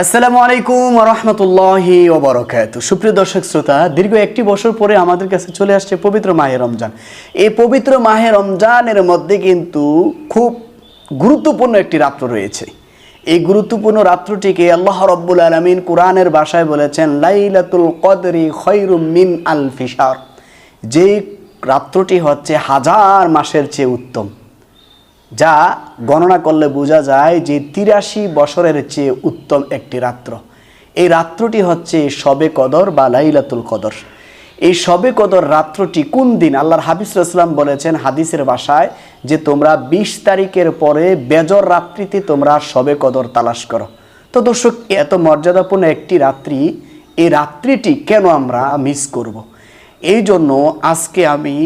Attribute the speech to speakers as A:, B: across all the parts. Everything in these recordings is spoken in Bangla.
A: আসসালামু আলাইকুম রহমতুল্লাহি ওবরকাত সুপ্রিয় দর্শক শ্রোতা, দীর্ঘ একটি বছর পরে আমাদের কাছে চলে আসছে পবিত্র মাহে রমজান। এই পবিত্র মাহে রমজানের মধ্যে কিন্তু খুব গুরুত্বপূর্ণ একটি রাত্র রয়েছে। এই গুরুত্বপূর্ণ রাত্রটিকে আল্লাহ রব্বুল আলমিন কোরআনের ভাষায় বলেছেন, লাইলাতুল কদরি মিন আল ফিসার যে রাত্রটি হচ্ছে হাজার মাসের চেয়ে উত্তম। যা গণনা করলে বোঝা যায় যে তিরাশি বছরের চেয়ে উত্তম একটি রাত্র। এই রাত্রটি হচ্ছে শবে কদর বা লাইলাতুল কদর। এই শবে কদর রাত্রটি কোন দিন? আল্লাহর হাবিজ ইসলাম বলেছেন হাদিসের ভাষায় যে তোমরা বিশ তারিখের পরে বেজর রাত্রিতে তোমরা শবে কদর তালাশ করো। তো দর্শক এত মর্যাদাপূর্ণ একটি রাত্রি, এই রাত্রিটি কেন আমরা মিস করব। এই জন্য আজকে আমি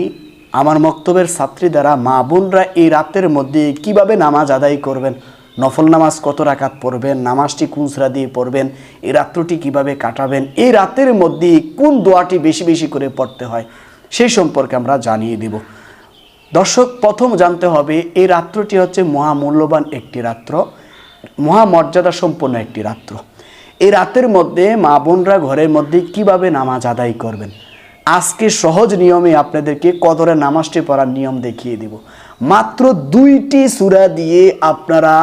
A: আমার মক্তবের ছাত্রী দ্বারা মা বোনরা এই রাতের মধ্যে কীভাবে নামাজ আদায় করবেন? নফল নামাজ কত রাকাত পড়বেন? নামাজটি কোন সুরা দিয়ে পড়বেন? এই রাত্রটি কীভাবে কাটাবেন? এই রাতের মধ্যে কোন দোয়াটি বেশি বেশি করে পড়তে হয়? সেই সম্পর্কে আমরা জানিয়ে দেব। দর্শক, প্রথম জানতে হবে, এই রাত্রটি হচ্ছে মহামূল্যবান একটি রাত্র, মহামর্যাদা সম্পন্ন একটি রাত্র। এই রাতের মধ্যে মা বোনরা ঘরের মধ্যে কীভাবে নামাজ আদায় করবেন? আজকে সহজ নিয়মে আপনাদেরকে কদরে নামাজটি পড়ার নিয়ম দেখিয়ে দিব। মাত্র দুইটি সূরা দিয়ে আপনারা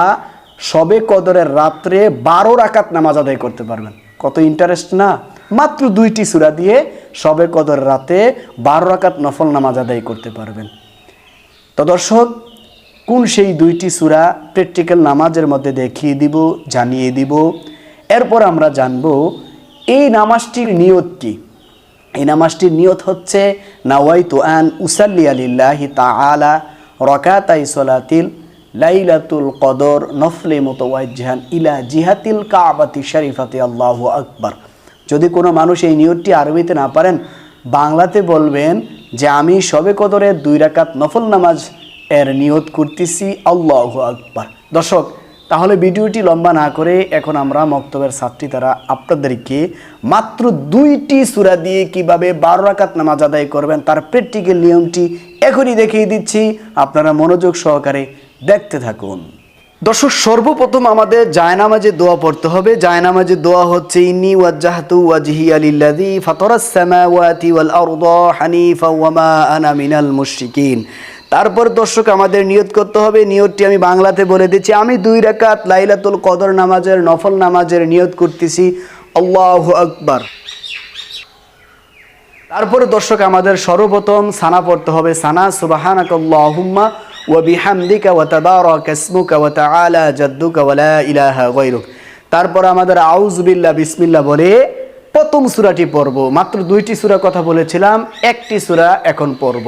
A: সবে কদরের রাত্রে বারো রাকাত নামাজ আদায় করতে পারবেন। কত ইন্টারেস্ট না? মাত্র দুইটি সূরা দিয়ে সবে কদর রাতে বারো রাকাত নফল নামাজ আদায় করতে পারবেন। তো দর্শক, কোন সেই দুইটি সূরা প্র্যাকটিক্যাল নামাজের মধ্যে দেখিয়ে দিব, জানিয়ে দিব? এরপর আমরা জানব, এই নামাজটির নিয়ত কি? এই নামাজটির নিয়ত হচ্ছে, নাওয়াইতু আন উসাল্লি আলিল্লাহি তাআলা রকাতাই সলাতিল লাইলাতুল কদর নফলে মোতওয়াজ্জাহান ইলা জিহাতিল কাবাতি শরীফাতি আল্লাহু আকবার। যদি কোনো মানুষ এই নিয়তটি আরবিতে না পারেন, বাংলাতে বলবেন যে আমি সবে কদরের দুই রাকাত নফল নামাজ এর নিয়ত করতেছি আল্লাহ আকবার। দর্শক তাহলে ভিডিওটি লম্বা না করে এখন আমরা মক্তবের ছাত্রী তারা আপনাদেরকে মাত্র দুইটি সূরা দিয়ে কীভাবে বারো রাকাত নামাজ আদায় করবেন তার প্র্যাকটিক্যাল নিয়মটি এখনই দেখিয়ে দিচ্ছি। আপনারা মনোযোগ সহকারে দেখতে থাকুন। দর্শক, সর্বপ্রথম আমাদের জায়নামাজে দোয়া পড়তে হবে। জায়নামাজে দোয়া হচ্ছে, ইন্নি ওয়াজ্জাহাতু ওয়াজহি আলিল্লাযী ফাতারাস সামাওয়াতি ওয়াল আরদা হানিফা ওয়া মা আনা মিনাল মুশরিকিন। তারপর দর্শক আমাদের নিয়ত করতে হবে, নিয়তটি আমি বাংলাতে বলে দিচ্ছি। আমি দুই রাকাত লাইলাতুল কদর নামাজের, নফল নামাজের নিয়ত করতেছি। আল্লাহু আকবার। তারপরে দর্শক আমাদের সর্বপ্রথম সানা পড়তে হবে। সানা, সুবাহানাকাল্লাহুম্মা ওয়া বিহামদিকা ওয়া তাবারাকা ইসমুকা ওয়া তাআলা জাদ্দুকা ওয়া লা ইলাহা গায়রুক। তারপর আমাদের আউযু বিল্লাহ বিসমিল্লাহ বলে প্রথম সূরাটি পড়ব। মাত্র দুইটি সূরা কথা বলেছিলাম, একটি সূরা এখন পড়ব।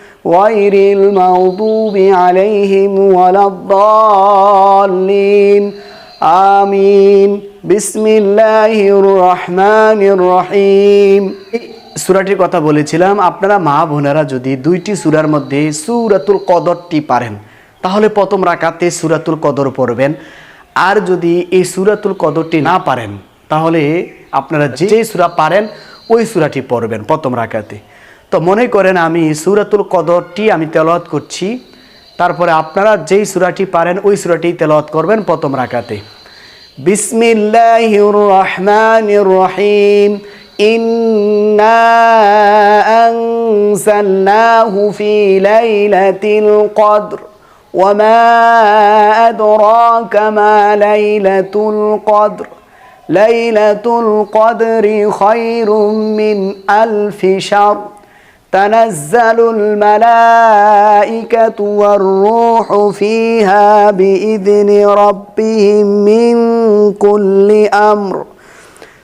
A: غير المغضوب عليهم ولا الضالين آمين بسم الله الرحمن الرحيم সুরাটির কথা বলেছিলাম আপনারা মা বোনেরা যদি দুইটি সুরার মধ্যে সুরাতুল কদরটি পারেন তাহলে প্রথম রাকাতে সুরাতুল কদর পড়বেন আর যদি এই সুরাতুল কদরটি না পারেন তাহলে আপনারা যে সুরা পারেন ওই সুরাটি পড়বেন প্রথম রাকাতে তো মনে করেন আমি সুরাতুল কদরটি আমি তেলাওয়াত করছি তারপরে আপনারা যেই সুরাটি পারেন ওই সুরাটি তেলাওয়াত করবেন প্রথম রাকাতে বিসমিল্লাহির রহমানির রহিম ইন্না আনজালনাহু ফি লাইলাতিল কদর وما أدراك ما ليلة القدر ليلة القدر خير من ألف شهر تنزل الملائكة والروح فيها بإذن ربهم من كل أمر.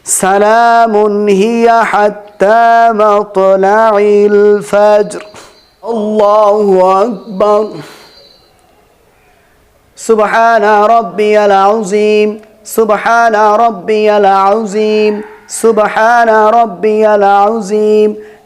A: سلام هي حتى مطلع الفجر. الله أكبر. سبحان ربي العظيم. سبحان ربي العظيم. سبحان ربي العظيم.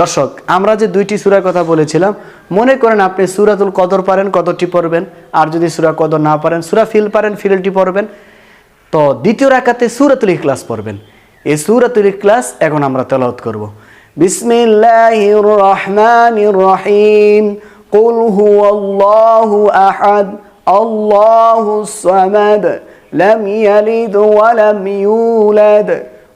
A: দর্শক, আমরা যে দুইটি সুরার কথা বলেছিলাম, মনে করেন আপনি সুরাতুল কদর পারেন, কদরটি পড়বেন। আর যদি সুরা কদর না পারেন, সুরা ফিল পারেন, ফিলটি পড়বেন। তো দ্বিতীয় রাকাতে সুরাতুল ইখলাস পড়বেন। এই সুরাতুল ইখলাস এখন আমরা তেলাওত করব। বিসমিল্লাহির রহমানির রহিম কুল হুয়াল্লাহু আহাদ। আল্লাহুস সামাদ। লাম ইয়ালিদ ওয়া লাম ইউলাদ।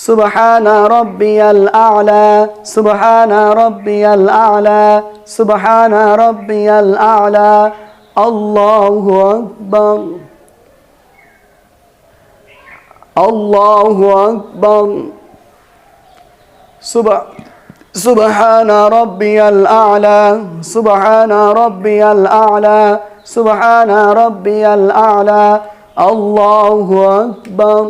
A: سبحان ربي الأعلى سبحان ربي الأعلى سبحان ربي الأعلى. الله أكبر. الله أكبر. سبح سبحان ربي الأعلى سبحان ربي الأعلى سبحان ربي الأعلى. الله أكبر.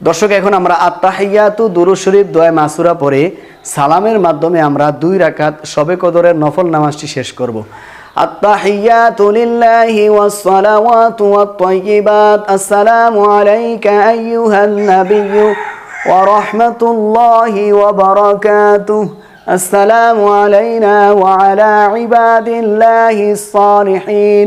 A: দর্শক এখন আমরা আত্মাহিয়াতু দুরুদ শরীফ দোয়া মাসুরা পরে সালামের মাধ্যমে আমরা দুই রাকাত সবে কদরের নফল নামাজটি শেষ করব আত্তাহিয়াতু লিল্লাহি ওয়াস সালাওয়াতু ওয়াত তাইয়্যিবাত আসসালামু আলাইকা আইয়ুহান নাবিয়্যু ওয়া রাহমাতুল্লাহি ওয়া বারাকাতুহু السلام علينا وعلى عباد الله الصالحين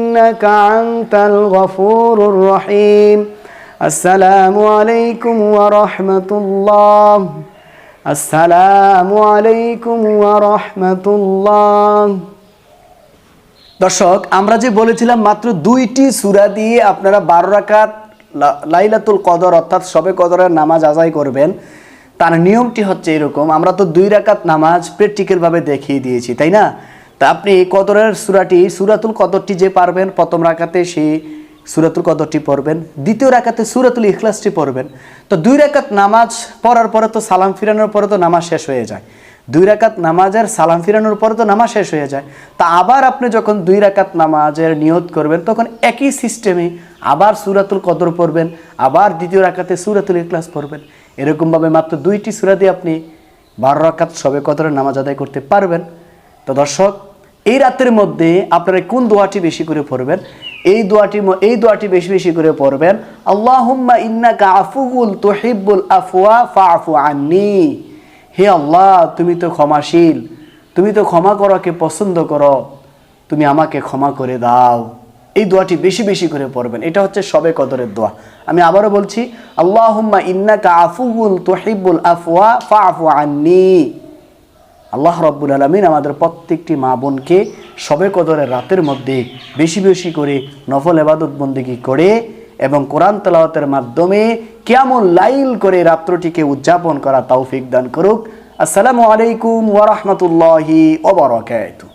A: إنك أنت الغفور الرحيم السلام عليكم ورحمة الله السلام عليكم ورحمة الله দর্শক আমরা যে বলেছিলাম মাত্র দুইটি সূরা দিয়ে আপনারা বারো রাকাত লা- লাইলাতুল কদর অর্থাৎ সবে কদরের নামাজ আদায় করবেন তার নিয়মটি হচ্ছে এরকম আমরা তো দুই রাকাত নামাজ প্র্যাকটিক্যালভাবে দেখিয়ে দিয়েছি তাই না তা আপনি কদরের সূরাটি, সুরাতুল কদরটি যে পারবেন, প্রথম রাকাতে সেই সুরাতুল কদরটি পড়বেন, দ্বিতীয় রাকাতে সুরাতুল ইখলাসটি পড়বেন। তো দুই রাকাত নামাজ পড়ার পরে তো সালাম ফিরানোর পরে তো নামাজ শেষ হয়ে যায়। দুই রাকাত নামাজের সালাম ফিরানোর পরে তো নামাজ শেষ হয়ে যায়। তা আবার আপনি যখন দুই রাকাত নামাজের নিয়ত করবেন, তখন একই সিস্টেমে আবার সুরাতুল কদর পড়বেন, আবার দ্বিতীয় রাকাতে সুরাতুল ইখলাস পড়বেন। এরকমভাবে মাত্র দুইটি সুরা দিয়ে আপনি বারো রাকাত সবে কদরের নামাজ আদায় করতে পারবেন। তো দর্শক এই রাতের মধ্যে আপনারা কোন দোয়াটি বেশি করে পড়বেন? এই দোয়াটি এই দোয়াটি বেশি বেশি করে পড়বেন, আল্লাহুম্মা ইন্নাকা আফুগুল তুহিব্বুল আফওয়া ফাআফু আন্নি। হে আল্লাহ, তুমি তো ক্ষমাশীল, তুমি তো ক্ষমা করাকে পছন্দ করো, তুমি আমাকে ক্ষমা করে দাও। এই দোয়াটি বেশি বেশি করে পড়বেন, এটা হচ্ছে সবে কদরের দোয়া। আমি আবারও বলছি, আল্লাহুম্মা ইন্নাকা আফুগুল তুহিব্বুল আফওয়া ফাআফু আন্নি। আল্লাহ রব্বুল আলমিন আমাদের প্রত্যেকটি মা বোনকে সবে কদরের রাতের মধ্যে বেশি বেশি করে নফল এবাদত বন্দিগি করে এবং কোরআন তালাওয়াতের মাধ্যমে কেমন লাইল করে রাত্রটিকে উদযাপন করা তাওফিক দান করুক। আসসালামু আলাইকুম ওয়ারহমতুল্লাহি রাহমাতুল্লাহি ওয়া বারাকাতুহু।